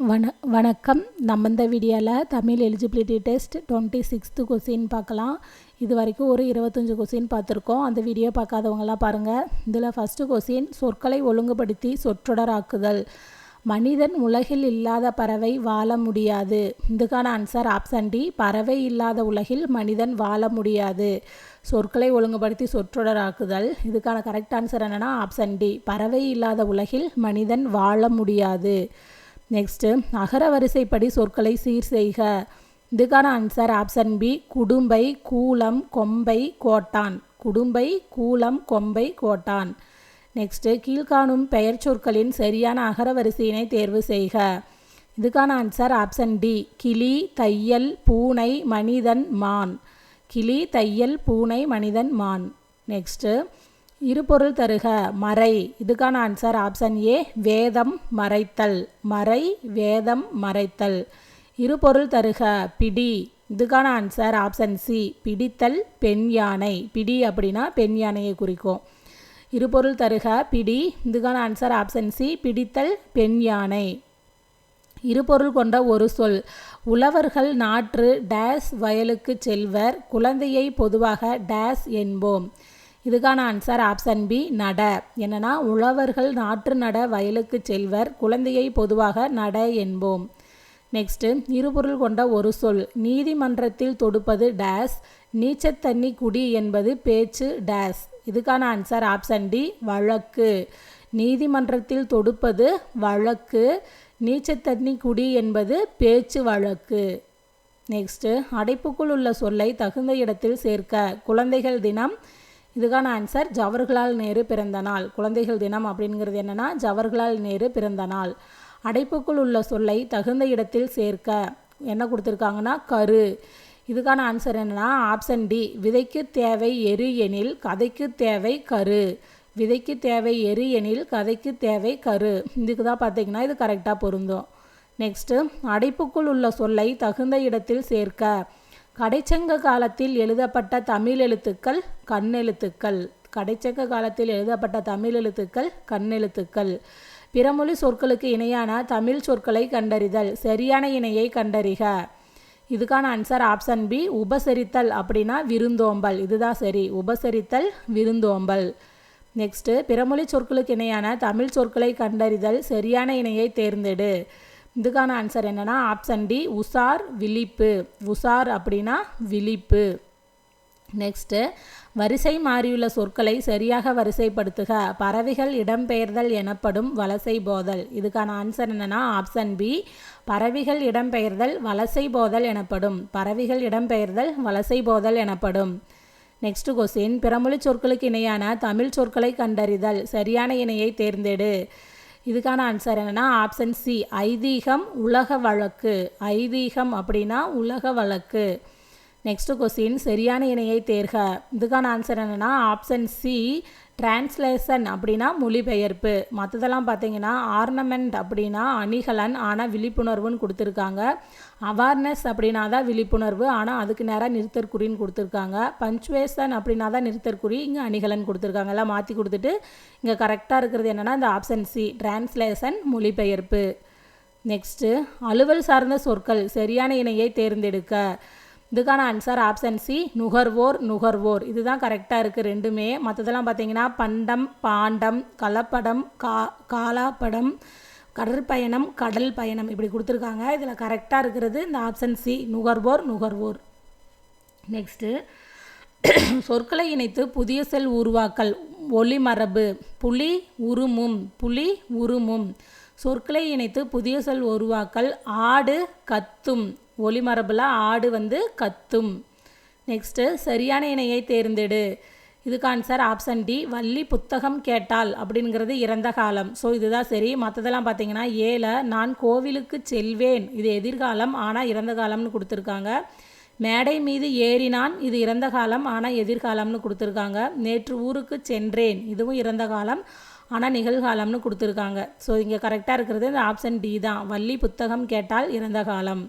வண வணக்கம். நம்ம இந்த வீடியோவில் Tamil eligibility test twenty sixth question பார்க்கலாம். இது வரைக்கும் ஒரு இருபத்தஞ்சு கொஸ்டின் பார்த்துருக்கோம். அந்த வீடியோ பார்க்காதவங்களாம் பாருங்கள் இதில் ஃபஸ்ட்டு கொஸ்டின் சொற்களை ஒழுங்குபடுத்தி சொற்றொடராக்குதல் மனிதன் உலகில் இல்லாத பறவை வாழ முடியாது. இதுக்கான ஆன்சர் ஆப்ஷன் டி பறவை இல்லாத உலகில் மனிதன் வாழ முடியாது. சொற்களை ஒழுங்குபடுத்தி சொற்றொடராக்குதல் இதுக்கான கரெக்ட் ஆன்சர் என்னென்னா ஆப்ஷன் டி பறவை இல்லாத உலகில் மனிதன் வாழ முடியாது. நெக்ஸ்ட்டு அகர வரிசைப்படி சொற்களை சீர் செய்க. இதுக்கான ஆன்சர் ஆப்ஷன் பி குடும்பை கூலம் கொம்பை கோட்டான். குடும்பை கூலம் கொம்பை கோட்டான். நெக்ஸ்ட்டு கீழ்காணும் பெயர் சொற்களின் சரியான அகர வரிசையினை தேர்வு செய்க. இதுக்கான ஆன்சர் ஆப்ஷன் டி கிளி தையல் பூனை மனிதன் மான். கிளி தையல் பூனை மனிதன் மான். நெக்ஸ்ட்டு இருபொருள் தருக மறை. இதுக்கான ஆன்சர் ஆப்ஷன் ஏ வேதம் மறைத்தல். மறை வேதம் மறைத்தல். இருபொருள் தருக பிடி. இதுக்கான ஆன்சர் ஆப்ஷன் சி பிடித்தல் பெண் யானை. பிடி அப்படின்னா பெண் யானையை குறிக்கும். இருபொருள் தருக பிடி. இதுக்கான ஆன்சர் ஆப்ஷன் சி பிடித்தல் பெண் யானை. இருபொருள் கொண்ட ஒரு சொல். உழவர்கள் நாற்று டேஸ் வயலுக்கு செல்வர். குழந்தையை பொதுவாக டேஸ் என்போம். இதுக்கான ஆன்சர் ஆப்ஷன் பி நட. என்னன்னா உழவர்கள் நாற்று நட வயலுக்கு செல்வர் குழந்தையை பொதுவாக நட என்போம். நெக்ஸ்ட்டு இருபொருள் கொண்ட ஒரு சொல். நீதிமன்றத்தில் தொடுப்பது டேஸ் நீச்சத்தண்ணி குடி என்பது பேச்சு டேஸ் இதுக்கான ஆன்சர் ஆப்ஷன் டி வழக்கு. நீதிமன்றத்தில் தொடுப்பது வழக்கு நீச்சத்தண்ணி குடி என்பது பேச்சு வழக்கு. நெக்ஸ்ட்டு அடைப்புக்குள் உள்ள சொல்லை தகுந்த இடத்தில் சேர்க்க. குழந்தைகள் தினம் இதுக்கான ஆன்சர் ஜவஹர்லால் நேரு பிறந்த நாள். குழந்தைகள் தினம் அப்படிங்கிறது என்னென்னா ஜவஹர்லால் நேரு பிறந்த நாள். அடைப்புக்குள் உள்ள சொல்லை தகுந்த இடத்தில் சேர்க்க என்ன கொடுத்துருக்காங்கன்னா கரு. இதுக்கான ஆன்சர் என்னென்னா ஆப்ஷன் டி விதைக்கு தேவை எரு எனில் கதைக்கு தேவை கரு. விதைக்கு தேவை எரு எனில் கதைக்கு தேவை கரு. இதுக்கு தான் பார்த்தீங்கன்னா இது கரெக்டாக பொருந்தும். நெக்ஸ்ட்டு அடைப்புக்குள் உள்ள சொல்லை தகுந்த இடத்தில் சேர்க்க. கடைச்சங்க காலத்தில் எழுதப்பட்ட தமிழ் எழுத்துக்கள் கண்ணெழுத்துக்கள் கடைச்சங்க காலத்தில் எழுதப்பட்ட தமிழ் எழுத்துக்கள் கண்ணெழுத்துக்கள் பிறமொழி சொற்களுக்கு இணையான தமிழ் சொற்களை கண்டறிதல் சரியான இணையை கண்டறிக. இதுக்கான ஆன்சர் ஆப்ஷன் பி உபசரித்தல் அப்படின்னா விருந்தோம்பல். இதுதான் சரி உபசரித்தல் விருந்தோம்பல். நெக்ஸ்ட்டு பிறமொழி சொற்களுக்கு இணையான தமிழ் சொற்களை கண்டறிதல் சரியான இணையை தேர்ந்தெடு. இதுக்கான ஆன்சர் என்னென்னா ஆப்ஷன் டி உசார் விழிப்பு. உசார் அப்படின்னா விழிப்பு. நெக்ஸ்ட்டு வரிசை மாறியுள்ள சொற்களை சரியாக வரிசைப்படுத்துக. பறவைகள் இடம்பெயர்தல் எனப்படும் வலசை போதல். இதுக்கான ஆன்சர் என்னென்னா ஆப்ஷன் பி பறவைகள் இடம்பெயர்தல் வலசை போதல் எனப்படும். பறவைகள் இடம்பெயர்தல் வலசை போதல் எனப்படும். நெக்ஸ்ட் கொஸ்டின் பிறமொழி சொற்களுக்கு இணையான தமிழ் சொற்களை கண்டறிதல். சரியான இணையை தேர்ந்தெடு. இதுக்கான ஆன்சர் என்னென்னா ஆப்ஷன் சி ஐதீகம் உலக வழக்கு. ஐதீகம் அப்படின்னா உலக வழக்கு. நெக்ஸ்ட் கொஸ்டின் சரியான இணையை தேர்க. இதுக்கான ஆன்சர் என்னென்னா ஆப்ஷன் சி டிரான்ஸ்லேஷன் அப்படின்னா மொழிபெயர்ப்பு. மற்றதெல்லாம் பார்த்தீங்கன்னா ஆர்னமெண்ட் அப்படின்னா அணிகலன் ஆனால் விழிப்புணர்வுன்னு கொடுத்துருக்காங்க. அவேர்னஸ் அப்படின்னா தான் விழிப்புணர்வு ஆனால் அதுக்கு நேராக நிறுத்தற்குறின்னு கொடுத்துருக்காங்க. பஞ்சுவேஷன் அப்படின்னா தான் நிறுத்தற்குறி இங்கே அணிகலன் கொடுத்துருக்காங்க. எல்லாம் மாற்றி கொடுத்துட்டு இங்கே கரெக்டாக இருக்கிறது என்னென்னா இந்த ஆப்ஷன் சி டிரான்ஸ்லேஷன் மொழிபெயர்ப்பு. நெக்ஸ்ட்டு அலுவல் சார்ந்த சொற்கள் சரியான இணையை தேர்ந்தெடுக்க. இதுக்கான ஆன்சர் ஆப்ஷன் சி நுகர்வோர் நுகர்வோர். இதுதான் கரெக்டாக இருக்குது ரெண்டுமே. மற்றதெல்லாம் பார்த்தீங்கன்னா பண்டம் பாண்டம் கலப்படம் கா காலாப்படம் கடற்பயணம் கடல் பயணம் இப்படி கொடுத்துருக்காங்க. இதில் கரெக்டாக இருக்கிறது இந்த ஆப்ஷன் சி நுகர்வோர் நுகர்வோர். நெக்ஸ்ட்டு சொற்களை இணைத்து புதிய செல் உருவாக்கல். ஒளிமரபு. புலி உருமும். புலி உருமும். சொற்களை இணைத்து புதிய சொல் உருவாக்கல். ஆடு கத்தும். ஒளிமரபில் ஆடு வந்து கத்தும். நெக்ஸ்ட்டு சரியான இணையை தேர்ந்தெடு. இதுக்கு ஆன்சர் ஆப்ஷன் டி வள்ளி புத்தகம் கேட்டால் அப்படிங்கிறது இறந்த காலம். ஸோ இதுதான் சரி. மற்றதெல்லாம் பார்த்தீங்கன்னா ஏல நான் கோவிலுக்கு செல்வேன். இது எதிர்காலம் ஆனால் இறந்த காலம்னு கொடுத்துருக்காங்க. மேடை மீது ஏறினான் இது இறந்த காலம் ஆனால் எதிர்காலம்னு கொடுத்துருக்காங்க. நேற்று ஊருக்கு சென்றேன் இதுவும் இறந்த காலம் ஆனால் நிகழ்காலம்னு கொடுத்துருக்காங்க. ஸோ இங்கே கரெக்டாக இருக்கிறது இந்த ஆப்ஷன் டி தான். வள்ளி புத்தகம் கேட்டால் இறந்த காலம்.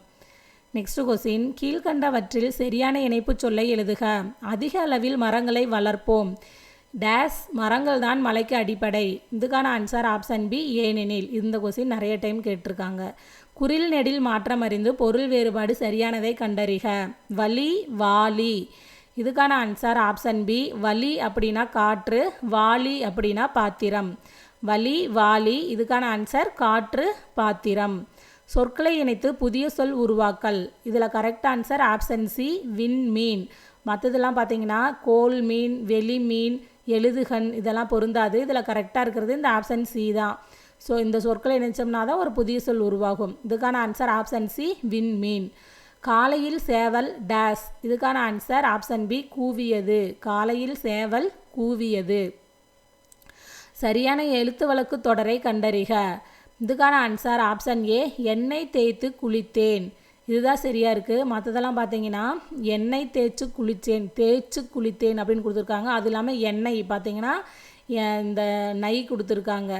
நெக்ஸ்ட் கொஸ்டின் கீழ்கண்டவற்றில் சரியான இணைப்பு சொல்லை எழுதுக. அதிக அளவில் மரங்களை வளர்ப்போம். டேஸ் மரங்கள் தான் மலைக்கு அடிப்படை. இதுக்கான ஆன்சர் ஆப்ஷன் பி ஏனெனில். இந்த கொஸ்டின் நிறைய டைம் கேட்டிருக்காங்க. குரில் நெடில் மாற்றம் அறிந்து பொருள் வேறுபாடு சரியானதை கண்டறிக. வலி வாலி. இதுக்கான ஆன்சர் ஆப்ஷன் பி வலி அப்படின்னா காற்று வாலி அப்படின்னா பாத்திரம். வலி வாலி. இதுக்கான ஆன்சர் காற்று பாத்திரம். சொற்களை இணைத்து புதிய சொல் உருவாக்கல். இதில் கரெக்ட் ஆன்சர் ஆப்ஷன் சி வின் மீன் மற்றதெல்லாம் பார்த்தீங்கன்னா கோல் மீன் வெளி மீன் எழுதுகன் இதெல்லாம் பொருந்தாது. இதில் கரெக்டாக இருக்கிறது இந்த ஆப்ஷன் சி தான். ஸோ இந்த சொற்களை இணைச்சோம்னா தான் ஒரு புதிய சொல் உருவாகும். இதுக்கான ஆன்சர் ஆப்ஷன் சி வின் மீன் காலையில் சேவல் டேஸ் இதுக்கான ஆன்சர் ஆப்ஷன் பி கூவியது. காலையில் சேவல் கூவியது. சரியான எழுத்து வழக்கு தொடரை கண்டறிக. இதுக்கான ஆன்சர் ஆப்ஷன் ஏ எண்ணெய் தேய்த்து குளித்தேன். இதுதான் சரியாக இருக்குது மற்றதெல்லாம் பார்த்தீங்கன்னா எண்ணெய் தேய்ச்சி குளித்தேன் தேய்ச்சி குளித்தேன் அப்படின்னு கொடுத்துருக்காங்க. அது இல்லாமல் எண்ணெய் பார்த்தீங்கன்னா இந்த நை கொடுத்துருக்காங்க.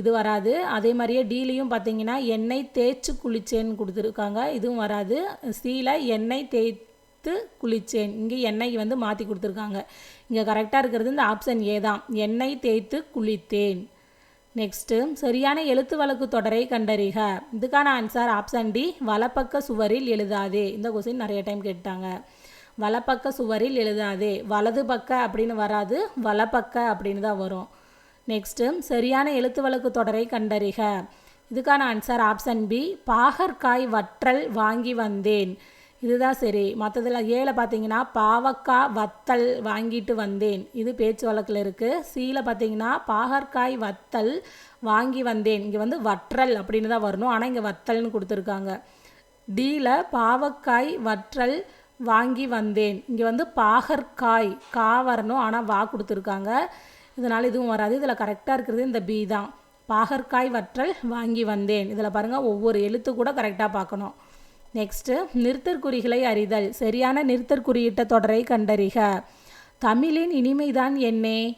இது வராது. அதே மாதிரியே டீலையும் பார்த்தீங்கன்னா எண்ணெய் தேய்ச்சி குளிச்சேன்னு கொடுத்துருக்காங்க. இதுவும் வராது. சீல எண்ணெய் தேய்த்து குளிச்சேன் இங்கே எண்ணெய் வந்து மாற்றி கொடுத்துருக்காங்க. இங்கே கரெக்டாக இருக்கிறது இந்த ஆப்ஷன் ஏ தான். எண்ணெய் தேய்த்து குளித்தேன். நெக்ஸ்ட்டு சரியான எழுத்து வழக்கு தொடரை கண்டறிக. இதுக்கான ஆன்சர் ஆப்ஷன் டி வலப்பக்க சுவரில் எழுதாதே. இந்த கொஸ்டின் நிறைய டைம் கேட்டாங்க வலப்பக்க சுவரில் எழுதாதே. வலது பக்க அப்படின்னு வராது வலப்பக்க அப்படின்னு தான் வரும். நெக்ஸ்ட்டு சரியான எழுத்து வழக்கு தொடரை கண்டறிக. இதுக்கான ஆன்சர் ஆப்ஷன் பி பாகற்காய் வற்றல் வாங்கி வந்தேன். இதுதான் சரி. மற்றதில் ஏழை பார்த்தீங்கன்னா பாவக்காய் வத்தல் வாங்கிட்டு வந்தேன். இது பேச்சு வழக்கில் இருக்குது சீல பார்த்தீங்கன்னா பாகற்காய் வத்தல் வாங்கி வந்தேன். இங்கே வந்து வற்றல் அப்படின்னு தான் வரணும். ஆனால் இங்கே வத்தல்னு கொடுத்துருக்காங்க. டீல பாவக்காய் வற்றல் வாங்கி வந்தேன். இங்கே வந்து பாகற்காய் கா வரணும். ஆனால் வா கொடுத்துருக்காங்க. இதனால் இதுவும் வராது. இதில் கரெக்டாக இருக்கிறது இந்த பி தான். பாகற்காய் வற்றல் வாங்கி வந்தேன். இதில் பாருங்கள் ஒவ்வொரு எழுத்து கூட கரெக்டாக பார்க்கணும். நெக்ஸ்ட்டு நிறுத்தற்குறிகளை அறிதல். சரியான நிறுத்தற்குறியிட்ட தொடரை கண்டறிக. தமிழின் இனிமைதான் என்னே.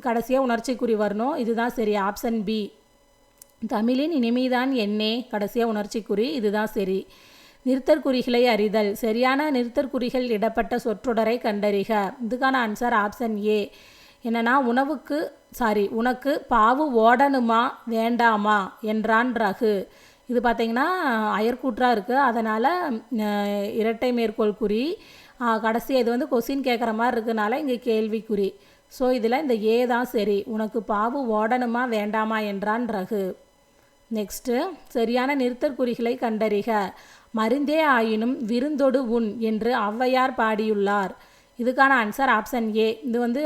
கடைசியாக உணர்ச்சிக்குறி வரணும். இதுதான் சரி ஆப்ஷன் பி தமிழின் இனிமைதான் என்னே. கடைசியாக உணர்ச்சிக்குறி இதுதான் சரி. நிறுத்தற்குறிகளை அறிதல். சரியான நிறுத்தற்குறிகள் இடப்பட்ட சொற்றொடரை கண்டறிக. இதுக்கான ஆன்சர் ஆப்ஷன் ஏ என்னன்னா உணவுக்கு சாரி உனக்கு பாவு ஓடணுமா வேண்டாமா என்றான் ரகு. இது பார்த்திங்கன்னா அயர்கூற்றாக இருக்குது அதனால் இரட்டை மேற்கோள் குறி கடைசி இது வந்து கொஸ்டின் கேட்குற மாதிரி இருக்கனால இங்கே கேள்விக்குறி ஸோ இதில் இந்த ஏ தான் சரி. உனக்கு பாவு ஓடணுமா வேண்டாமா என்றான் ரகு. நெக்ஸ்ட்டு சரியான நிறுத்தற்குறிகளை கண்டறிக. மருந்தே ஆயினும் விருந்தொடு உண் என்று ஔவையார் பாடியுள்ளார். இதுக்கான ஆன்சர் ஆப்ஷன் ஏ இது வந்து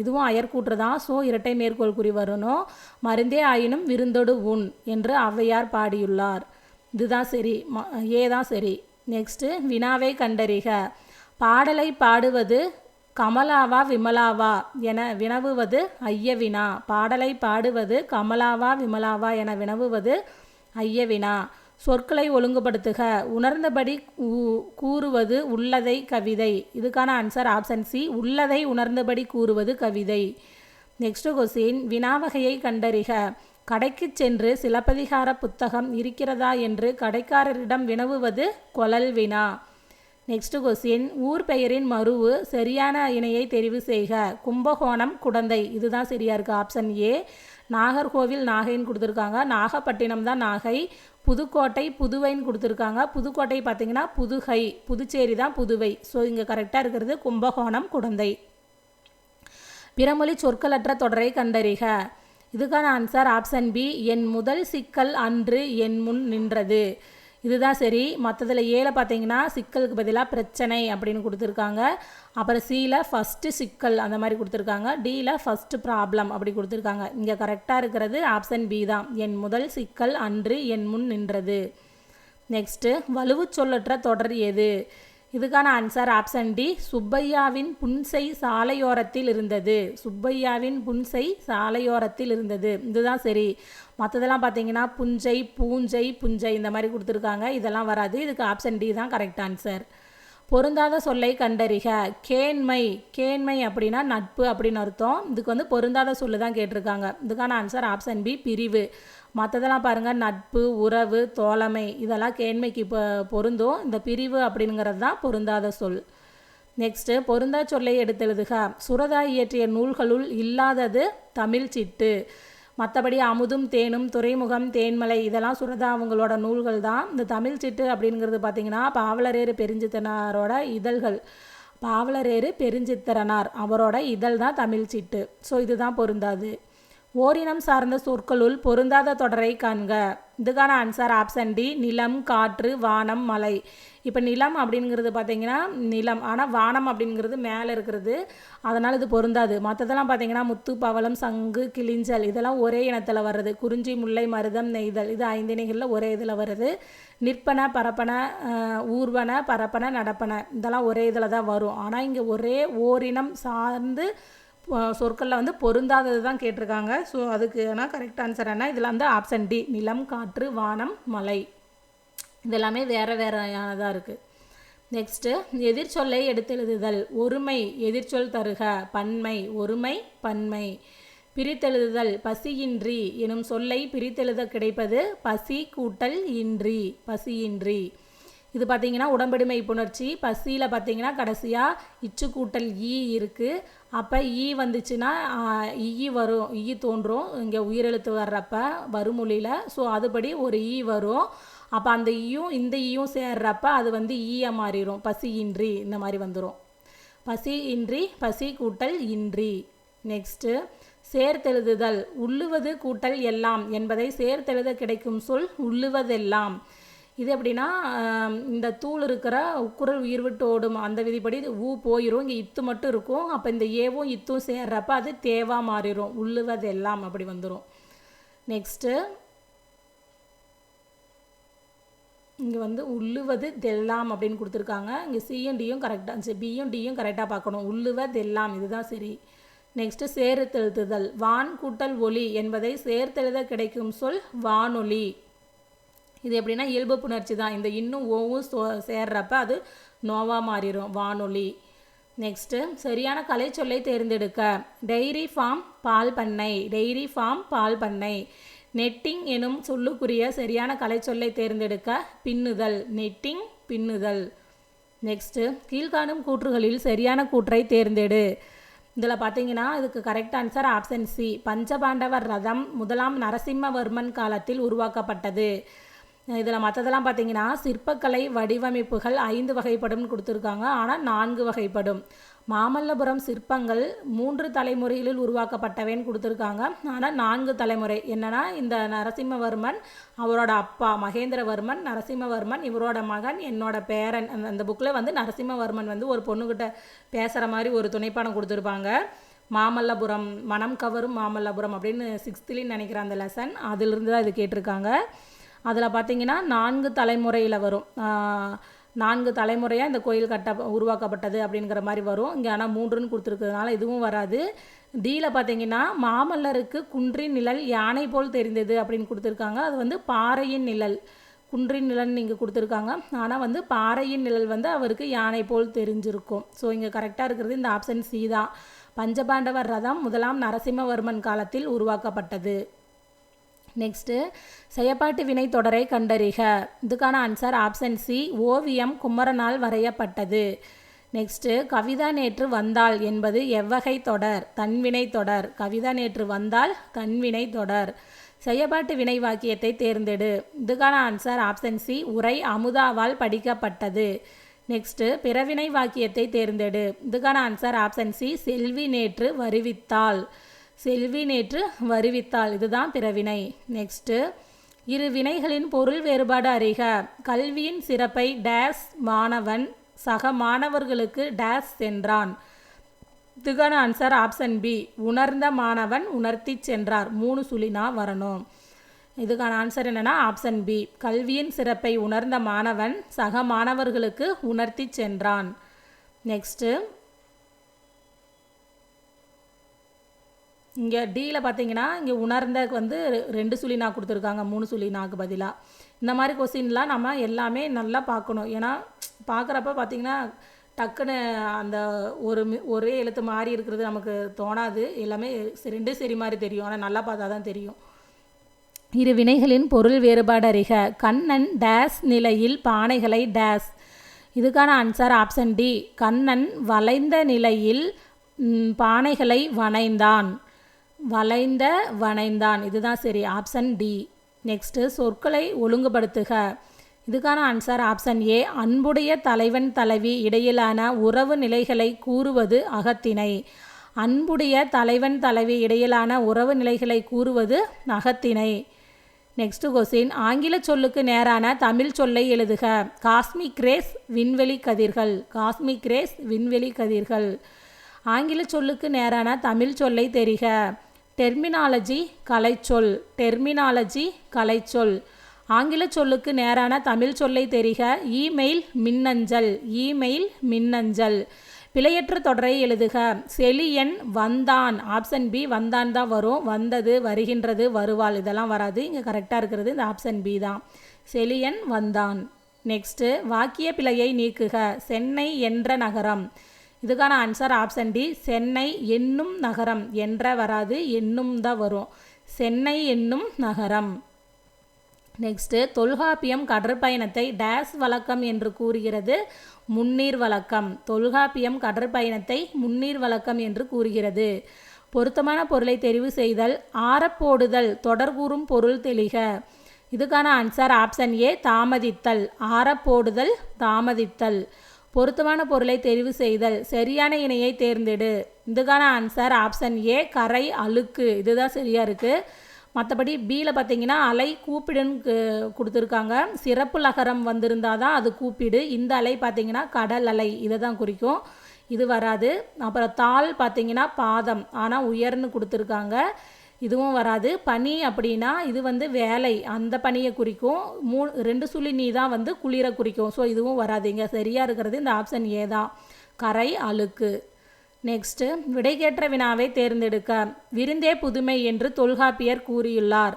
இதுவும் அயற்கூற்று தான். ஸோ இரட்டை மேற்கோள் குறி வரணும். மருந்தே ஆயினும் விருந்தொடு உண் என்று ஔவையார் பாடியுள்ளார். இதுதான் சரி. ஏ தான் சரி. நெக்ஸ்ட்டு வினாவை கண்டறிக. பாடலை பாடுவது கமலாவா விமலாவா என வினவுவது ஐயவினா பாடலை பாடுவது கமலாவா விமலாவா என வினவுவது ஐயவினா சொற்களை ஒழுங்குபடுத்துக. உணர்ந்தபடி கூறுவது உள்ளதை கவிதை. இதுக்கான ஆன்சர் ஆப்ஷன் சி உள்ளதை உணர்ந்தபடி கூறுவது கவிதை. நெக்ஸ்ட் கொஸ்டின் வினாவகையை கண்டறிக. கடைக்கு சென்று சிலப்பதிகார புத்தகம் இருக்கிறதா என்று கடைக்காரரிடம் வினவுவது கொலல் வினா. நெக்ஸ்ட் கொஸ்டின் ஊர் பெயரின் மருவு சரியான இணையை தெரிவு செய்க. கும்பகோணம் குடந்தை. இதுதான் சரியா இருக்கு. ஆப்ஷன் ஏ நாகர்கோவில் நாகைன்னு கொடுத்துருக்காங்க. நாகப்பட்டினம் தான் நாகை. புதுக்கோட்டை புதுவைன்னு கொடுத்துருக்காங்க. புதுக்கோட்டை பார்த்தீங்கன்னா புதுகை புதுச்சேரி தான் புதுவை. ஸோ இங்கே கரெக்டாக இருக்கிறது கும்பகோணம் குடந்தை. பிறமொழி சொற்களற்ற தொடரை கண்டறிக. இதுக்கான ஆன்சர் ஆப்ஷன் பி என் முதல் சிக்கல் அன்று என் முன் நின்றது. இதுதான் சரி. மற்றதில் ஏழை பார்த்தீங்கன்னா சிக்கலுக்கு பதிலாக பிரச்சனை அப்படின்னு கொடுத்துருக்காங்க. அப்புறம் சியில் ஃபஸ்ட்டு சிக்கல் அந்த மாதிரி கொடுத்துருக்காங்க. டியில் ஃபஸ்ட்டு ப்ராப்ளம் அப்படி கொடுத்துருக்காங்க. இங்கே கரெக்டாக இருக்கிறது ஆப்ஷன் பி தான். என் முதல் சிக்கல் அன்று என் முன் நின்றது. நெக்ஸ்ட்டு வலுவு சொல்லற்ற தொடர் எது? இதுக்கான ஆன்சர் ஆப்ஷன் டி சுப்பையாவின் புன்சை சாலையோரத்தில் இருந்தது. சுப்பையாவின் புன்சை சாலையோரத்தில் இருந்தது. இதுதான் சரி. மற்றதெல்லாம் பார்த்தீங்கன்னா புஞ்சை பூஞ்சை புஞ்சை இந்த மாதிரி கொடுத்துருக்காங்க. இதெல்லாம் வராது. இதுக்கு ஆப்ஷன் டி தான் கரெக்ட் ஆன்சர் பொருந்தாத சொல்லை கண்டறிக. கேண்மை. கேண்மை அப்படின்னா நட்பு அப்படின்னு அர்த்தம். இதுக்கு வந்து பொருந்தாத சொல்லு தான் கேட்டிருக்காங்க. இதுக்கான ஆன்சர் ஆப்ஷன் பி பிரிவு. மற்றதெல்லாம் பாருங்கள் நட்பு உறவு தோழமை இதெல்லாம் கேண்மைக்கு இப்போ பொருந்தும். இந்த பிரிவு அப்படிங்கிறது தான் பொருந்தாத சொல். நெக்ஸ்ட்டு பொருந்தா சொல்லை எடுத்தெழுதுக சுரதா இயற்றிய நூல்களுள் இல்லாதது தமிழ் சிட்டு. மற்றபடி அமுதும் தேனும் துறைமுகம் தேன்மலை இதெல்லாம் சுரதா அவங்களோட நூல்கள் தான். இந்த தமிழ் சிட்டு அப்படிங்கிறது பார்த்திங்கன்னா பாவலரேறு பெருஞ்சித்தனாரோட இதழ்கள். பாவலரேறு பெருஞ்சித்திரனார் அவரோட இதழ் தான் தமிழ் சிட்டு. ஸோ இதுதான் பொருந்தாது. ஓரினம் சார்ந்த சொற்களுள் பொருந்தாத தொடரை காண்க. இதுக்கான ஆன்சர் ஆப்ஷன் டி நிலம் காற்று வானம் மலை. இப்போ நிலம் அப்படிங்கிறது பார்த்தீங்கன்னா நிலம். ஆனால் வானம் அப்படிங்கிறது மேலே இருக்கிறது. அதனால் இது பொருந்தாது. மற்றதெல்லாம் பார்த்தீங்கன்னா முத்து பவளம் சங்கு கிளிஞ்சல். இதெல்லாம் ஒரே இனத்தில் வர்றது. குறிஞ்சி முல்லை மருதம் நெய்தல். இது ஐந்திணைகளில் ஒரே இதில் வருது. நிற்பன பரப்பன ஊர்வன பரப்பன நடப்பன. இதெல்லாம் ஒரே இதில் தான் வரும். ஆனால் இங்கே ஒரே ஓரினம் சார்ந்து சொற்களில் வந்து பொருந்தாதது தான் கேட்டிருக்காங்க. ஸோ அதுக்கு ஆனால் கரெக்ட் ஆன்சர் என்ன? இதில் வந்து ஆப்ஷன் டி நிலம் காற்று வானம் மலை. இதெல்லாமே வேறு வேறையானதாக இருக்குது நெக்ஸ்ட்டு எதிர்ச்சொல்லை எடுத்தெழுதுதல் ஒருமை எதிர்ச்சொல் தருக பன்மை ஒருமை பன்மை. பிரித்தெழுதுதல் பசியின்றி எனும் சொல்லை பிரித்தெழுத கிடைப்பது பசி கூட்டல் இன்றி பசியின்றி. இது பார்த்திங்கன்னா உடம்படிமை புணர்ச்சி. பசியில் பார்த்தீங்கன்னா கடைசியாக இச்சு கூட்டல் ஈ இருக்குது அப்போ ஈ வந்துச்சுன்னா ஈ வரும் ஈ தோன்றும். இங்கே உயிரெழுத்து வர்றப்ப வருமொழியில் ஸோ அதுபடி ஒரு ஈ வரும். அப்போ அந்த ஈயும் இந்த ஈயும் சேர்றப்ப அது வந்து ஈய மாறிடும் பசியின்றி இந்த மாதிரி வந்துடும் பசி இன்றி பசி கூட்டல் இன்றி. நெக்ஸ்ட்டு சேர்த்தெழுதுதல். உள்ளுவது கூட்டல் எல்லாம் என்பதை சேர்த்தெழுத கிடைக்கும் சொல் உள்ளுவதெல்லாம். இது எப்படின்னா இந்த தூள் இருக்கிற உக்குரல் உயிர் விட்டு ஓடும் அந்த விதிப்படி இது ஊ போயிடும் இங்கே இத்து மட்டும் இருக்கும். அப்போ இந்த ஏவும் இத்தும் சேர்றப்ப அது தேவா மாறிடும் உள்ளுவதெல்லாம் அப்படி வந்துடும் நெக்ஸ்ட்டு இங்கே வந்து உள்ளுவது தெல்லாம் அப்படின்னு கொடுத்துருக்காங்க. இங்கே சியும் டியும் கரெக்டாக பியும் டியும் கரெக்டாக பார்க்கணும். உள்ளுவதெல்லாம் இதுதான் சரி. நெக்ஸ்ட்டு சேர்த்தெழுத்துதல் வான் கூட்டல் ஒளி என்பதை சேர்த்தெழுத கிடைக்கும் சொல் வானொலி. இது எப்படின்னா இயல்பு புணர்ச்சி தான். இந்த இன்னும் ஓவும் சோ சேர்றப்ப அது நோவாக மாறிடும் வானொலி. நெக்ஸ்ட்டு சரியான கலைச்சொல்லை தேர்ந்தெடுக்க. டெய்ரி ஃபார்ம் பால் பண்ணை. டெய்ரி ஃபார்ம் பால் பண்ணை. நெட்டிங் எனும் சொல்லுக்குரிய சரியான கலைச்சொல்லை தேர்ந்தெடுக்க பின்னுதல். நெட்டிங் பின்னுதல். நெக்ஸ்ட்டு கீழ்காணும் கூற்றுகளில் சரியான கூற்றை தேர்ந்தெடு. இதில் பார்த்தீங்கன்னா இதுக்கு கரெக்ட் ஆன்சர் ஆப்ஷன் சி பஞ்சபாண்டவர் ரதம் முதலாம் நரசிம்மவர்மன் காலத்தில் உருவாக்கப்பட்டது. இதில் மற்றதெல்லாம் பார்த்தீங்கன்னா சிற்பக்கலை வடிவமைப்புகள் ஐந்து வகைப்படும்னு கொடுத்துருக்காங்க. ஆனால் நான்கு வகைப்படும். மாமல்லபுரம் சிற்பங்கள் மூன்று தலைமுறைகளில் உருவாக்கப்பட்டவைன்னு கொடுத்துருக்காங்க. ஆனால் நான்கு தலைமுறை. என்னென்னா இந்த நரசிம்மவர்மன் அவரோட அப்பா மகேந்திரவர்மன் நரசிம்மவர்மன் இவரோட மகன் என்னோட பேரன். அந்த அந்த புக்கில் வந்து நரசிம்மவர்மன் வந்து ஒரு பொண்ணுக்கிட்ட பேசுகிற மாதிரி ஒரு துணைப்படம் கொடுத்துருப்பாங்க. மாமல்லபுரம் மனம் கவரும் மாமல்லபுரம் அப்படின்னு சிக்ஸ்த்துலேயும் நினைக்கிற அந்த லெசன் அதிலிருந்து தான் இது கேட்டிருக்காங்க. அதில் பார்த்தீங்கன்னா நான்கு தலைமுறையில் வரும். நான்கு தலைமுறையாக இந்த கோயில் கட்ட உருவாக்கப்பட்டது அப்படிங்கிற மாதிரி வரும். இங்கே ஆனால் மூன்றுன்னு கொடுத்துருக்கிறதுனால இதுவும் வராது. டீல பார்த்தீங்கன்னா மாமல்லருக்கு குன்றின் நிழல் யானை போல் தெரிந்தது அப்படின்னு கொடுத்துருக்காங்க. அது வந்து பாறையின் நிழல். குன்றின் நிழல்னு இங்கே கொடுத்துருக்காங்க. ஆனால் வந்து பாறையின் நிழல் வந்து அவருக்கு யானை போல் தெரிஞ்சிருக்கும். ஸோ இங்கே கரெக்டாக இருக்கிறது இந்த ஆப்ஷன் சி தான். பஞ்சபாண்டவர் ரதம் முதலாம் நரசிம்மவர்மன் காலத்தில் உருவாக்கப்பட்டது. நெக்ஸ்ட்டு செயப்பாட்டு வினை தொடரை கண்டறிக. இதுக்கான ஆன்சர் ஆப்ஷன் சி ஓவியம் குமரனால் வரையப்பட்டது. நெக்ஸ்ட்டு கவிதா நேற்று வந்தாள் என்பது எவ்வகை தொடர்? தன்வினை தொடர். கவிதா நேற்று வந்தால் தன்வினை தொடர். செயப்பாட்டு வினை வாக்கியத்தை தேர்ந்தெடு. இதுக்கான ஆன்சர் ஆப்ஷன் சி உரை அமுதாவால் படிக்கப்பட்டது. நெக்ஸ்ட்டு பிறவினை வாக்கியத்தை தேர்ந்தெடு. இதுக்கான ஆன்சர் ஆப்ஷன் சி செல்வி நேற்று வருவித்தாள். செல்வி நேற்று வருவித்தாள். இதுதான் பிறவினை. நெக்ஸ்ட்டு இரு வினைகளின் பொருள் வேறுபாடு அறிக. கல்வியின் சிறப்பை டேஸ் மாணவன் சக மாணவர்களுக்கு டேஸ் சென்றான் இதுக்கான ஆன்சர் ஆப்ஷன் பி உணர்ந்த மாணவன் உணர்த்தி சென்றார். மூணு சுழினா வரணும். இதுக்கான ஆன்சர் என்னென்னா ஆப்ஷன் பி கல்வியின் சிறப்பை உணர்ந்த மாணவன் சக மாணவர்களுக்கு உணர்த்தி சென்றான். நெக்ஸ்ட்டு இங்கே டியில் பார்த்தீங்கன்னா இங்கே உணர்ந்த வந்து ரெண்டு சுழி நாக்கு கொடுத்துருக்காங்க மூணு சுழி நாக்கு பதிலாக இந்த மாதிரி கொஸ்டின்லாம் நம்ம எல்லாமே நல்லா பார்க்கணும். ஏன்னா பார்க்குறப்ப பார்த்தீங்கன்னா டக்குன்னு அந்த ஒரு மி- ஒரே எழுத்து மாறி இருக்கிறது நமக்கு தோணாது. எல்லாமே ரெண்டு சரி மாதிரி தெரியும். ஆனால் நல்லா பார்த்தா தான் தெரியும். இரு வினைகளின் பொருள் வேறுபாடு அறிக. கண்ணன் டேஸ் நிலையில் பானைகளை டேஸ் இதுக்கான ஆன்சர் ஆப்ஷன் டி கண்ணன் வளைந்த நிலையில் பானைகளை வனைந்தான் வளைந்த வனைந்தான் இதுதான் சரி ஆப்ஷன் டி நெக்ஸ்ட்டு சொற்களை ஒழுங்குபடுத்துக. இதுக்கான ஆன்சர் ஆப்ஷன் ஏ அன்புடைய தலைவன் தலைவி இடையிலான உறவு நிலைகளை கூறுவது அகத்திணை. அன்புடைய தலைவன் தலைவி இடையிலான உறவு நிலைகளை கூறுவது அகத்திணை நெக்ஸ்ட் கொஸ்டின் ஆங்கில சொல்லுக்கு நேரான தமிழ் சொல்லை எழுதுக. காஸ்மிக் ரேஸ் விண்வெளி கதிர்கள். காஸ்மிக் ரேஸ் விண்வெளி கதிர்கள். ஆங்கில சொல்லுக்கு நேரான தமிழ் சொல்லை தெரிக. டெர்மினாலஜி கலைச்சொல். டெர்மினாலஜி கலைச்சொல். ஆங்கில சொல்லுக்கு நேரான தமிழ் சொல்லை தெரிக. இமெயில் மின்னஞ்சல். இமெயில் மின்னஞ்சல். பிழையற்ற தொடரை எழுதுக. செலியன் வந்தான். ஆப்ஷன் பி வந்தான் தான் வரும். வந்தது வருகின்றது வருவாள். இதெல்லாம் வராது. இங்கே கரெக்டாக இருக்கிறது இந்த ஆப்ஷன் பி தான். செலியன் வந்தான். நெக்ஸ்ட்டு வாக்கிய பிழையை நீக்குக. சென்னை என்ற நகரம். இதுக்கான ஆன்சர் ஆப்ஷன் டி சென்னை என்னும் நகரம். என்ற வராது என்னும் தான் வரும். சென்னை என்னும் நகரம். நெக்ஸ்ட்டு தொல்காப்பியம் கடற்பயணத்தை டேஸ் வழக்கம் என்று கூறுகிறது முன்னீர் வழக்கம். தொல்காப்பியம் கடற்பயணத்தை முன்னீர் வழக்கம் என்று கூறுகிறது. பொருத்தமான பொருளை தெரிவு செய்தல் ஆரப்போடுதல் தொடர்கூறும் பொருள் தெளிக. இதுக்கான ஆன்சர் ஆப்ஷன் ஏ தாமதித்தல். ஆரப்போடுதல் தாமதித்தல். பொருத்தமான பொருளை தெரிவு செய்தல். சரியான இணையை தேர்ந்தெடு. இதுக்கான ஆன்சர் ஆப்ஷன் ஏ கரை அழுக்கு. இதுதான் சரியாக இருக்குது மற்றபடி பியில் பார்த்தீங்கன்னா அலை கூப்பிடுன்னு கொடுத்துருக்காங்க. சிறப்பு லகரம் வந்திருந்தால் தான் அது கூப்பிடு. இந்த அலை பார்த்தீங்கன்னா கடல் அலை. இதை தான் குறிக்கும். இது வராது. அப்புறம் தாள் பார்த்தீங்கன்னா பாதம். ஆனால் உயர்ன்னு கொடுத்துருக்காங்க. இதுவும் வராது. பனி அப்படின்னா இது வந்து வேலை. அந்த பனியை குறிக்கும். மூ ரெண்டு சுழி நீ தான் வந்து குளிரை குறிக்கும். ஸோ இதுவும் வராது இங்கே சரியாக இருக்கிறது இந்த ஆப்ஷன் ஏ தான். கரை அழுக்கு. நெக்ஸ்ட்டு விடைகேற்ற வினாவை தேர்ந்தெடுக்க. விருந்தே புதுமை என்று தொல்காப்பியர் கூறியுள்ளார்.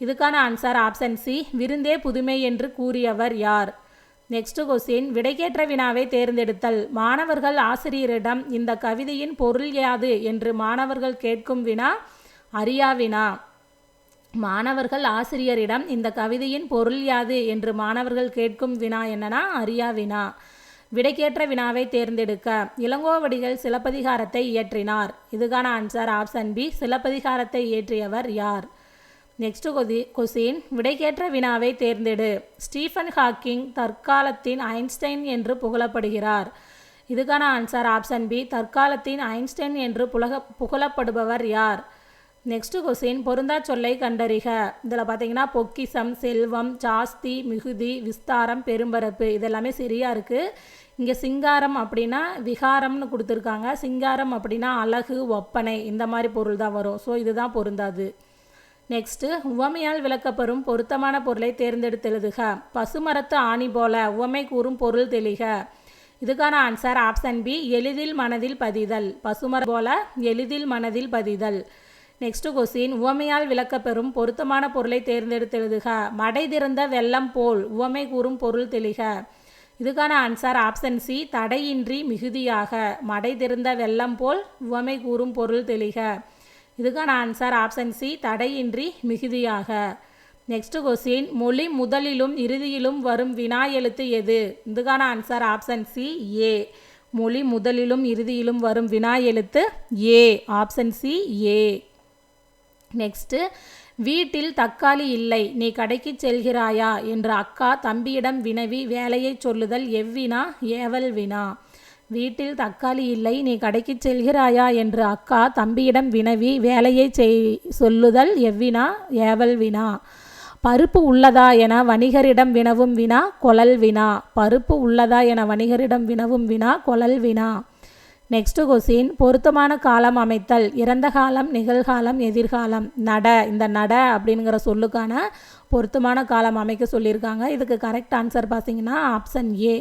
இதுக்கான ஆன்சர் ஆப்ஷன் சி விருந்தே புதுமை என்று கூறியவர் யார்? நெக்ஸ்ட் கொஸ்டின் விடைகேற்ற வினாவை தேர்ந்தெடுத்தல். மாணவர்கள் ஆசிரியரிடம் இந்த கவிதையின் பொருள் யாது? என்று மாணவர்கள் கேட்கும் வினா அறியாவினா? மாணவர்கள் ஆசிரியரிடம் இந்த கவிதையின் பொருள் யாது? என்று மாணவர்கள் கேட்கும் வினா என்னன்னா அறியா வினா. விடைக்கேற்ற வினாவை தேர்ந்தெடுக்க இளங்கோவடிகள் சிலப்பதிகாரத்தை இயற்றினார். இதுக்கான ஆன்சர் ஆப்ஷன் பி சிலப்பதிகாரத்தை இயற்றியவர் யார்? நெக்ஸ்ட் கொதி கொசின் விடைக்கேற்ற வினாவை தேர்ந்தெடு. ஸ்டீஃபன் ஹாக்கிங் தற்காலத்தின் ஐன்ஸ்டைன் என்று புகழப்படுகிறார். இதுக்கான ஆன்சர் ஆப்ஷன் பி தற்காலத்தின் ஐன்ஸ்டைன் என்று புலக புகழப்படுபவர் யார்? நெக்ஸ்ட் கொஸ்டின் பொருந்தா சொல்லை கண்டறிக. இதில் பார்த்தீங்கன்னா பொக்கிசம் செல்வம் ஜாஸ்தி மிகுதி விஸ்தாரம் பெரும்பரப்பு இதெல்லாமே சரியாக இருக்குது இங்கே சிங்காரம் அப்படின்னா விகாரம்னு கொடுத்துருக்காங்க. சிங்காரம் அப்படின்னா அழகு ஒப்பனை இந்த மாதிரி பொருள் தான் வரும். ஸோ இதுதான் பொருந்தாது. நெக்ஸ்ட்டு உவமையால் விளக்கப்பெறும் பொருத்தமான பொருளை தேர்ந்தெடுத்து எழுதுக. பசுமரத்து ஆணி போல உவமை கூறும் பொருள் தெளிக. இதுக்கான ஆன்சர் ஆப்ஷன் பி எளிதில் மனதில் பதிதல். பசுமரம் போல எளிதில் மனதில் பதிதல். நெக்ஸ்ட் கொஸ்டின் உவமையால் விளக்கப்பெறும் பொருத்தமான பொருளை தேர்ந்தெடுத்து எழுதுக மடை திறந்த வெள்ளம் போல் உவமை கூறும் பொருள் தெளிக. இதுக்கான ஆன்சர் ஆப்ஷன் சி தடையின்றி மிகுதியாக. மடை திறந்த வெள்ளம் போல் உவமை கூறும் பொருள் தெளிக. இதுக்கான ஆன்சர் ஆப்ஷன் சி தடையின்றி மிகுதியாக. நெக்ஸ்ட் கொஸ்டின் மொழி முதலிலும் இறுதியிலும் வரும் வினா எழுத்து எது? இதுக்கான ஆன்சர் ஆப்ஷன் சி ஏ மொழி முதலிலும் இறுதியிலும் வரும் வினா எழுத்து ஏ ஆப்ஷன் சி ஏ நெக்ஸ்ட்டு வீட்டில் தக்காளி இல்லை நீ கடைக்கு செல்கிறாயா? என்று அக்கா தம்பியிடம் வினவி வேலையை சொல்லுதல் எவ்வினா ஏவல் வினா. வீட்டில் தக்காளி இல்லை நீ கடைக்கு செல்கிறாயா? என்று அக்கா தம்பியிடம் வினவி வேலையை செய் சொல்லுதல் எவ்வினா ஏவல் வினா. பருப்பு உள்ளதா? என வணிகரிடம் வினவும் வினா கொழல் வினா. பருப்பு உள்ளதா? என வணிகரிடம் வினவும் வினா கொழல் வினா. நெக்ஸ்ட் கொஸ்டின் பொருத்தமான காலம் அமைத்தல் இறந்த காலம் நிகழ்காலம் எதிர்காலம் நட இந்த நட அப்படிங்கிற சொல்லுக்கான பொருத்தமான காலம் அமைக்க சொல்லியிருக்காங்க. இதுக்கு கரெக்ட் ஆன்சர் பார்த்தீங்கன்னா ஆப்ஷன் ஏ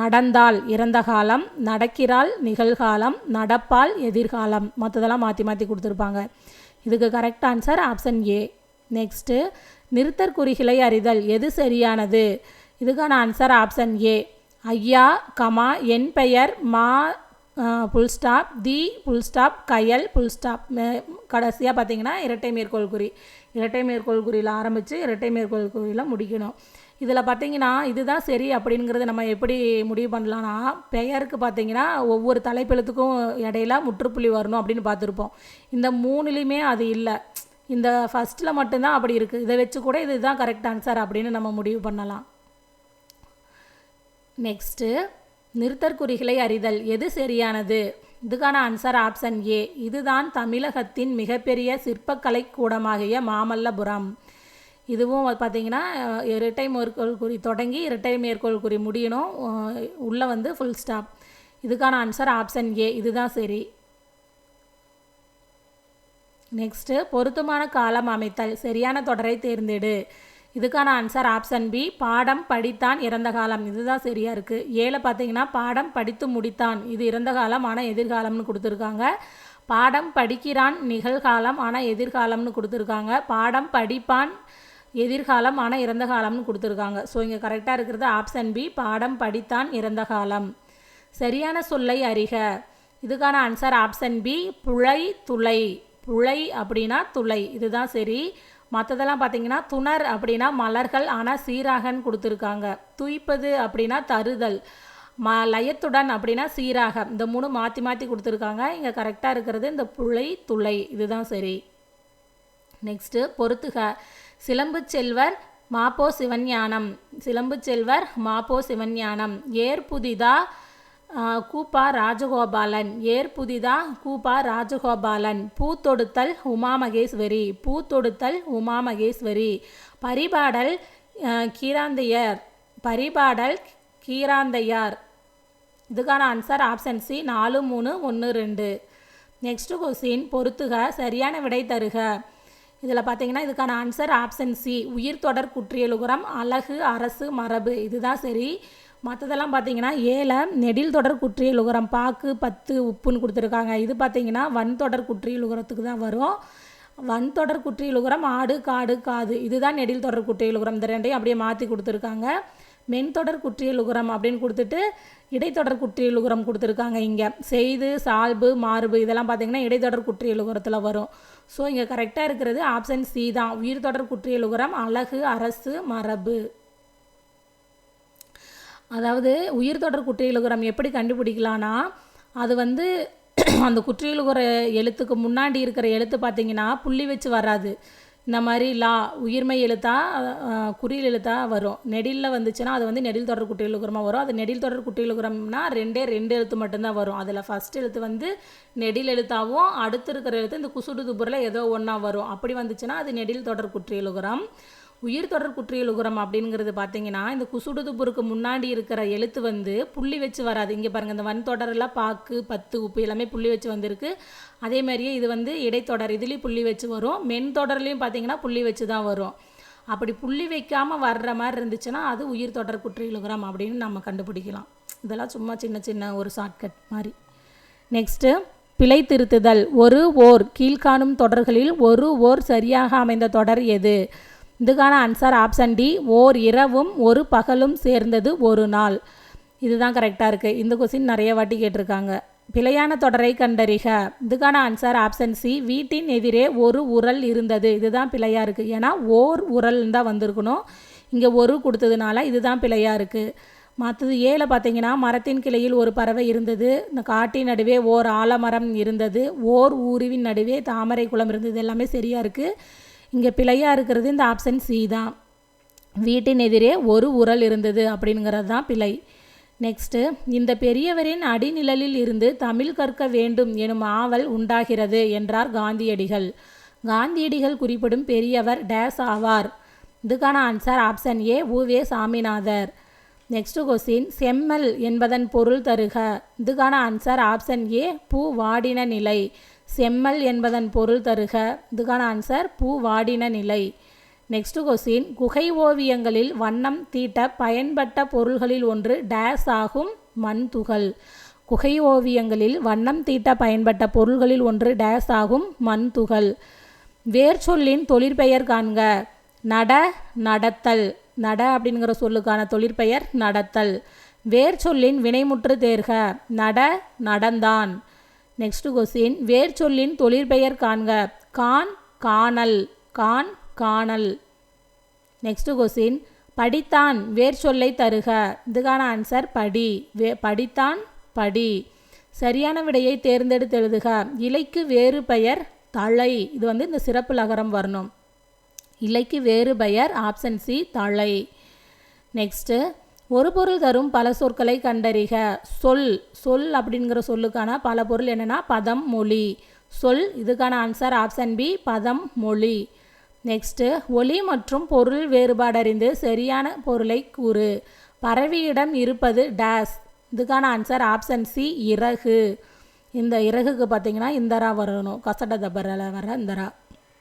நடந்தால் இறந்த காலம் நடக்கிறாள் நிகழ்காலம் நடப்பால் எதிர்காலம் மற்றதெல்லாம் மாற்றி மாற்றி கொடுத்துருப்பாங்க. இதுக்கு correct answer option A next நிறுத்தற்குறிகளை அறிதல் எது சரியானது? இதுக்கான ஆன்சர் ஆப்ஷன் ஏ ஐயா கமா என் பெயர் மா புல் ஸ்டாப் தி புல் ஸ்டாப் கயல் புல் ஸ்டாப் கடைசியாக பார்த்தீங்கன்னா இரட்டை மேற்கோள் குறி. இரட்டை மேற்கோள் குறியில் ஆரம்பித்து இரட்டை மேற்கோள் குறியில் முடிக்கணும். இதில் பார்த்தீங்கன்னா இதுதான் சரி அப்படிங்கிறது நம்ம எப்படி முடிவு பண்ணலான்னா பெயருக்கு பார்த்தீங்கன்னா ஒவ்வொரு தலைப்பெழுத்துக்கும் இடையில முற்றுப்புள்ளி வரணும் அப்படின்னு பார்த்துருப்போம் இந்த மூணுலேயுமே அது இல்லை. இந்த ஃபஸ்ட்டில் மட்டும்தான் அப்படி இருக்குது இதை வச்சு கூட இதுதான் கரெக்ட் ஆன்சர் அப்படின்னு நம்ம முடிவு பண்ணலாம். நெக்ஸ்ட்டு நிறுத்தற்குறிகளை அறிதல். எது சரியானது? இதுக்கான ஆன்சர் ஆப்ஷன் ஏ இதுதான் தமிழகத்தின் மிகப்பெரிய சிற்பக்கலை கூடமாகிய மாமல்லபுரம். இதுவும் பார்த்தீங்கன்னா இரட்டை மேற்கோள் குறி தொடங்கி இரட்டை மேற்கோள் குறி முடியணும். உள்ளே வந்து ஃபுல் ஸ்டாப் இதுக்கான ஆன்சர் ஆப்ஷன் ஏ இதுதான் சரி. நெக்ஸ்ட்டு பொருத்தமான காலம் அமைத்தல். சரியான தொடரை தேர்ந்தெடு. இதுக்கான ஆன்சர் ஆப்ஷன் பி பாடம் படித்தான் இறந்த காலம். இதுதான் சரியாக இருக்குது ஏழை பார்த்தீங்கன்னா பாடம் படித்து முடித்தான். இது இறந்த காலம் ஆனால் எதிர்காலம்னு கொடுத்துருக்காங்க. பாடம் படிக்கிறான் நிகழ்காலம் ஆனால் எதிர்காலம்னு கொடுத்துருக்காங்க. பாடம் படிப்பான் எதிர்காலம் ஆனால் இறந்த காலம்னு கொடுத்துருக்காங்க. ஸோ இங்கே கரெக்டாக இருக்கிறது ஆப்ஷன் பி பாடம் படித்தான் இறந்த காலம். சரியான சொல்லை அறிக. இதுக்கான ஆன்சர் ஆப்ஷன் பி புழை துளை. புழை அப்படின்னா துளை. இதுதான் சரி. மற்றதெல்லாம் பார்த்தீங்கன்னா துணர் அப்படின்னா மலர்கள் ஆனால் சீராகன்னு கொடுத்துருக்காங்க. துய்ப்பது அப்படின்னா தருதல் ம லயத்துடன் அப்படின்னா சீராக. இந்த மூணு மாற்றி மாற்றி கொடுத்துருக்காங்க. இங்கே கரெக்டாக இருக்கிறது இந்த புள்ளை துளை. இதுதான் சரி. நெக்ஸ்ட்டு பொறுத்துக. சிலம்பு செல்வர் மாப்போ சிவஞானம். சிலம்பு செல்வர் மாப்போ சிவஞானம். ஏர் புதிதா கூப்பா ராஜகோபாலன். ஏர் புதிதா? கூப்பா ராஜகோபாலன். பூத்தொடுத்தல் உமா மகேஸ்வரி பூத்தொடுத்தல் உமா மகேஸ்வரி பரிபாடல் கீராந்தையர். பரிபாடல் கீராந்தையார். இதுக்கான ஆன்சர் ஆப்ஷன் சி நாலு மூணு ஒன்று ரெண்டு. நெக்ஸ்ட் கொஸ்டின் பொறுத்துக சரியான விடை தருக. இதில் பார்த்தீங்கன்னா இதுக்கான ஆன்சர் ஆப்ஷன் சி உயிர் தொடர் குற்றியலுகுரம் அழகு அரசு மரபு. இதுதான் சரி. மற்றதெல்லாம் பார்த்தீங்கன்னா ஏழை நெடில் தொடர் குற்றியல் உகரம் பாக்கு பத்து உப்புன்னு கொடுத்துருக்காங்க. இது பார்த்தீங்கன்னா வன் தொடர் குற்றியல் உகரத்துக்கு தான் வரும். வன் தொடர் குற்றியல் உகரம் ஆடு காடு காது. இதுதான் நெடில் தொடர் குற்றியல் உகரம் இந்த ரெண்டையும் அப்படியே மாற்றி கொடுத்துருக்காங்க. மென் தொடர் குற்றியல் உகரம் அப்படின்னு கொடுத்துட்டு இடைத்தொடர் குற்றியல் உகரம் கொடுத்துருக்காங்க இங்கே. செய்து சால்பு மார்பு இதெல்லாம் பார்த்தீங்கன்னா இடைத்தொடர் குற்றியல் உகரத்தில் வரும். ஸோ இங்கே கரெக்டாக இருக்கிறது ஆப்ஷன் சி தான். உயிர் தொடர் குற்றியல் உகரம் அழகு அரசு மரபு. அதாவது உயிர் தொடர் குற்றியலுகரம் எப்படி கண்டுபிடிக்கலான்னா அது வந்து அந்த குற்றியலுகர எழுத்துக்கு முன்னாடி இருக்கிற எழுத்து பார்த்தீங்கன்னா புள்ளி வச்சு வராது. இந்த மாதிரி லா உயிர்மை எழுத்தா குறியில் எழுத்தா வரும். நெடிலில் வந்துச்சுன்னா அது வந்து நெடில் தொடர் குற்றியலுகரமாக வரும். அது நெடில் தொடர் குற்றியலுகரம்னா ரெண்டே ரெண்டு எழுத்து மட்டும்தான் வரும். அதில் ஃபஸ்ட் எழுத்து வந்து நெடில் எழுத்தாகவும் அடுத்து இருக்கிற எழுத்து இந்த குசுடு துபுரில் ஏதோ ஒன்றா வரும். அப்படி வந்துச்சுன்னா அது நெடில் தொடர் குற்றியலுகரம். உயிர் தொடர் குற்றியலுகரம் அப்படிங்கிறது பார்த்தீங்கன்னா இந்த குசுடுதுபுருக்கு முன்னாடி இருக்கிற எழுத்து வந்து புள்ளி வச்சு வராது. இங்கே பாருங்கள் இந்த வன் தொடரெல்லாம் பாக்கு பத்து உப்பு எல்லாமே புள்ளி வச்சு வந்திருக்கு. அதே மாதிரியே இது வந்து இடைத்தொடர் இதுலேயும் புள்ளி வச்சு வரும். மென் தொடர்லேயும் பார்த்தீங்கன்னா புள்ளி வச்சு தான் வரும். அப்படி புள்ளி வைக்காமல் வர்ற மாதிரி இருந்துச்சுன்னா அது உயிர் தொடர் குற்றியலுகரம் அப்படின்னு நம்ம கண்டுபிடிக்கலாம். இதெல்லாம் சும்மா சின்ன சின்ன ஒரு ஷார்ட்கட் மாதிரி. நெக்ஸ்ட்டு பிழை திருத்துதல். ஒரு ஓர் கீழ்காணும் தொடர்களில் ஒரு ஓர் சரியாக அமைந்த தொடர் எது? இதுக்கான ஆன்சர் ஆப்ஷன் டி ஓர் இரவும் ஒரு பகலும் சேர்ந்தது ஒரு நாள். இதுதான் கரெக்டாக இருக்குது இந்த கொஸ்டின் நிறைய வாட்டி கேட்டிருக்காங்க. பிழையான தொடரை கண்டறிக. இதுக்கான ஆன்சர் ஆப்ஷன் சி வீட்டின் எதிரே ஒரு உரல் இருந்தது. இதுதான் பிழையாக இருக்குது ஏன்னா ஓர் உரல் தான் வந்திருக்கணும். இங்கே ஒரு கொடுத்ததுனால இதுதான் பிழையாக இருக்குது மற்றது ஏழை பார்த்தீங்கன்னா மரத்தின் கிளையில் ஒரு பறவை இருந்தது. இந்த காட்டின் நடுவே ஓர் ஆலமரம் இருந்தது. ஓர் ஊருவின் நடுவே தாமரை குளம் இருந்தது. எல்லாமே சரியாக இருக்குது இங்கே பிழையாக இருக்கிறது இந்த ஆப்ஷன் சி தான். வீட்டின் எதிரே ஒரு உரல் இருந்தது அப்படிங்கிறது தான் பிழை. நெக்ஸ்ட்டு இந்த பெரியவரின் அடிநிழலில் இருந்து தமிழ் கற்க வேண்டும் எனும் ஆவல் உண்டாகிறது என்றார் காந்தியடிகள். காந்தியடிகள் குறிப்பிடும் பெரியவர் டேஸ் ஆவார். இதுக்கான ஆன்சர் ஆப்ஷன் ஏ வே சாமிநாதர். நெக்ஸ்ட் கொஸ்டின் செம்மல் என்பதன் பொருள் தருக. இதுக்கான ஆன்சர் ஆப்ஷன் ஏ பூ வாடின நிலை. செம்மல் என்பதன் பொருள் தருக. இதுக்கான ஆன்சர் பூ வாடின நிலை. நெக்ஸ்ட் கொஸ்டின் குகை ஓவியங்களில் வண்ணம் தீட்ட பயன்பட்ட பொருள்களில் ஒன்று டேஸ் ஆகும் மண் துகள். குகை ஓவியங்களில் வண்ணம் தீட்ட பயன்பட்ட பொருள்களில் ஒன்று டேஸ் ஆகும் மண் துகள். வேர் சொல்லின் தொழிற்பெயர் காண்க. நட நடத்தல். நட அப்படிங்கிற சொல்லுக்கான தொழிற்பெயர் நடத்தல். வேர் சொல்லின் வினைமுற்று தேர்க. நட நடந்தான். நெக்ஸ்ட் கொஸ்டின் வேர் சொல்லின் தொழிற்பெயர் காண்க. கான் காணல். கான் காணல். நெக்ஸ்ட் கொஸ்டின் படித்தான் வேர் சொல்லை தருக. இதுக்கான ஆன்சர் படி. வே படித்தான் படி. சரியான விடையை தேர்ந்தெடுத்து எழுதுக. இலைக்கு வேறு பெயர் தழை. இது வந்து இந்த சிறப்பு லகரம் வரணும். இலைக்கு வேறு பெயர் ஆப்ஷன் சி தழை. நெக்ஸ்ட்டு ஒரு பொருள் தரும் பல சொற்களை கண்டறிக. சொல் சொல் அப்படிங்கிற சொல்லுக்கான பல பொருள் என்னென்னா பதம் மொழி. சொல் இதுக்கான ஆன்சர் ஆப்ஷன் பி பதம் மொழி. நெக்ஸ்ட்டு ஒலி மற்றும் பொருள் வேறுபாடறிந்து சரியான பொருளை கூறு. பறவையிடம் இருப்பது டேஸ் இதுக்கான ஆன்சர் ஆப்ஷன் சி இறகு. இந்த இறகுக்கு பார்த்தீங்கன்னா இந்தரா வரணும். கசட தபரில் வர இந்தரா.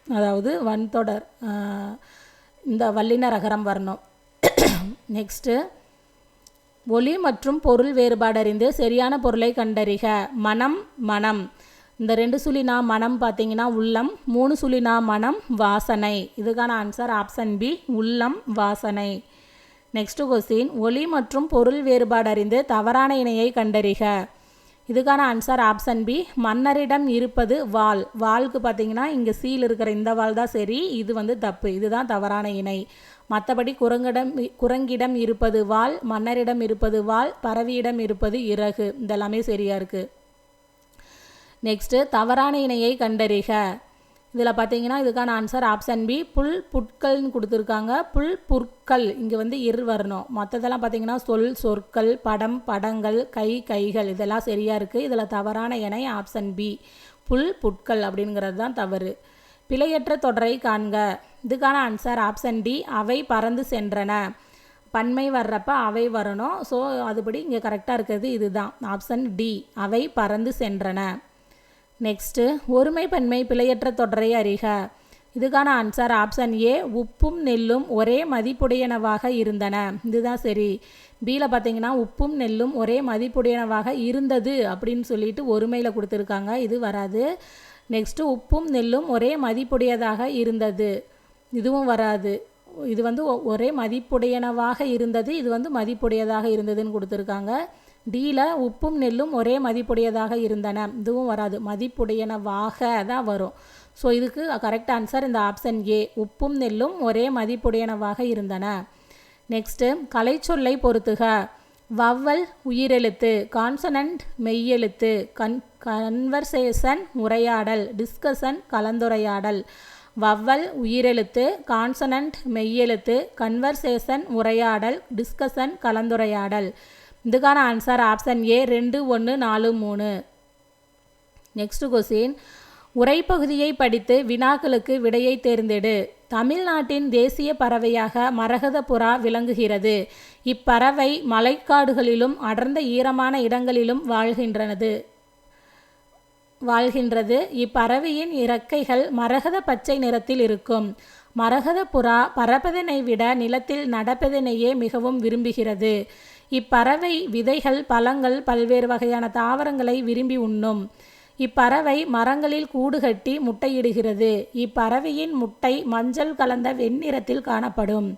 அதாவது வன்தொடர் இந்த வல்லின ரகரம் வரணும். நெக்ஸ்ட்டு ஒலி மற்றும் பொருள் வேறுபாடறிந்து சரியான பொருளை கண்டறிக. மனம் மனம். இந்த ரெண்டு சுழினா மனம் பார்த்தீங்கன்னா உள்ளம் மூணு சுழினா மனம் வாசனை. இதுக்கான ஆன்சர் ஆப்ஷன் பி உள்ளம் வாசனை. நெக்ஸ்ட் கொஸ்டின் ஒலி மற்றும் பொருள் வேறுபாடு அறிந்து தவறான இணையை கண்டறிக. இதுக்கான ஆன்சர் ஆப்ஷன் பி மன்னரிடம் இருப்பது வால் வாளுக்கு பார்த்தீங்கன்னா இங்கே சீல் இருக்கிற இந்த வால் தான் சரி இது வந்து தப்பு. இதுதான் தவறான இணை. மற்றபடி குரங்கிடம் குரங்கிடம் இருப்பது வால் மன்னரிடம் இருப்பது வால் பறவையிடம் இருப்பது இறகு. இதெல்லாமே சரியாக இருக்குது நெக்ஸ்ட்டு தவறான இணையை கண்டறிக. இதில் பார்த்தீங்கன்னா இதுக்கான ஆன்சர் ஆப்ஷன் பி புல் புட்கள்னு கொடுத்துருக்காங்க. புல் புற்கள். இங்கே வந்து இரு வரணும். மற்றதெல்லாம் பார்த்தீங்கன்னா சொல் சொற்கள் படம் படங்கள் கை கைகள். இதெல்லாம் சரியாக இருக்குது இதில் தவறான இணை ஆப்ஷன் பி புல் புட்கள் அப்படிங்கிறது தான் தவறு. பிழையற்ற தொடரை காண்க. இதுக்கான ஆன்சர் ஆப்ஷன் டி அவை பறந்து சென்றன. பன்மை வர்றப்ப அவை வரணும். ஸோ அதுபடி இங்கே கரெக்டாக இருக்கிறது இதுதான். ஆப்ஷன் டி அவை பறந்து சென்றன. நெக்ஸ்ட்டு ஒருமை பன்மை பிழையற்ற தொடரை அறிக. இதுக்கான ஆன்சர் ஆப்ஷன் ஏ உப்பும் நெல்லும் ஒரே மதிப்புடையனவாக இருந்தன. இதுதான் சரி. பியில் பார்த்தீங்கன்னா உப்பும் நெல்லும் ஒரே மதிப்புடையனவாக இருந்தது அப்படின்னு சொல்லிட்டு ஒருமையில் கொடுத்துருக்காங்க. இது வராது. நெக்ஸ்ட்டு உப்பும் நெல்லும் ஒரே மதிப்புடையதாக இருந்தது. இதுவும் வராது. இது வந்து ஒரே மதிப்புடையனவாக இருந்தது இது வந்து மதிப்புடையதாக இருந்ததுன்னு கொடுத்துருக்காங்க. டீல உப்பும் நெல்லும் ஒரே மதிப்புடையதாக இருந்தன. இதுவும் வராது. மதிப்புடையனவாக தான் வரும். ஸோ இதுக்கு கரெக்ட் ஆன்சர் இந்த ஆப்ஷன் ஏ உப்பும் நெல்லும் ஒரே மதிப்புடையனவாக இருந்தன. நெக்ஸ்ட்டு கலைச்சொல்லை பொறுத்துக. வவ்வல் உயிரெழுத்து கான்சனண்ட் மெய்யெழுத்து கன் கன்வர்சேஷன் உரையாடல் டிஸ்கஷன் கலந்துரையாடல். வவ்வல் உயிரெழுத்து கான்சனண்ட் மெய்யெழுத்து கன்வர்சேஷன் உரையாடல் டிஸ்கஷன் கலந்துரையாடல். இதுக்கான ஆன்சர் ஆப்ஷன் ஏ ரெண்டு ஒன்று நாலு மூணு. Next question. உரைப்பகுதியை படித்து வினாக்களுக்கு விடையை தேர்ந்தெடு. தமிழ்நாட்டின் தேசிய பறவையாக மரகத புறா விளங்குகிறது. இப்பறவை மலைக்காடுகளிலும் அடர்ந்த ஈரமான இடங்களிலும் வாழ்கின்றது வாழ்கின்றது. இப்பறவையின் இறக்கைகள் மரகத பச்சை நிறத்தில் இருக்கும். மரகத புறா பறப்பதனை விட நிலத்தில் நடப்பதனையே மிகவும் விரும்புகிறது. இப்பறவை விதைகள் பழங்கள் பல்வேறு வகையான தாவரங்களை விரும்பி உண்ணும். இப்பறவை மரங்களில் கூடு கட்டி முட்டையிடுகிறது. இப்பறவையின் முட்டை மஞ்சள் கலந்த வெண்ணிறத்தில் காணப்படும்.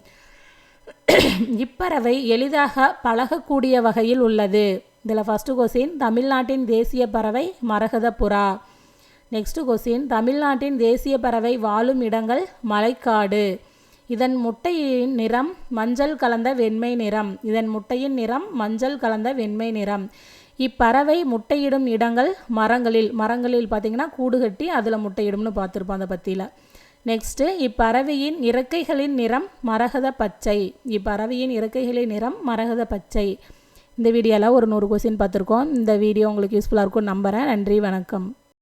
இப்பறவை எளிதாக பழகக்கூடிய வகையில் உள்ளது. இதில் ஃபஸ்ட்டு கொஸ்டின் தமிழ்நாட்டின் தேசிய பறவை மரகத புறா நெக்ஸ்ட்டு கொஸ்டின் தமிழ்நாட்டின் தேசிய பறவை வாழும் இடங்கள் மலைக்காடு. இதன் முட்டையின் நிறம் மஞ்சள் கலந்த வெண்மை நிறம். இதன் முட்டையின் நிறம் மஞ்சள் கலந்த வெண்மை நிறம். இப்பறவை முட்டையிடும் இடங்கள் மரங்களில். மரங்களில் பார்த்திங்கன்னா கூடு கட்டி அதில் முட்டையிடும்னு பார்த்துருப்போம் அந்த பற்றியில் நெக்ஸ்ட்டு இப்பறவையின் இறக்கைகளின் நிறம் மரகத பச்சை இப்பறவையின் இறக்கைகளின் நிறம் மரகத பச்சை இந்த வீடியோவில் ஒரு நூறு கொஸ்டின் பார்த்துருக்கோம். இந்த வீடியோ உங்களுக்கு யூஸ்ஃபுல்லாக இருக்கும் நம்புகிறேன் நன்றி வணக்கம்.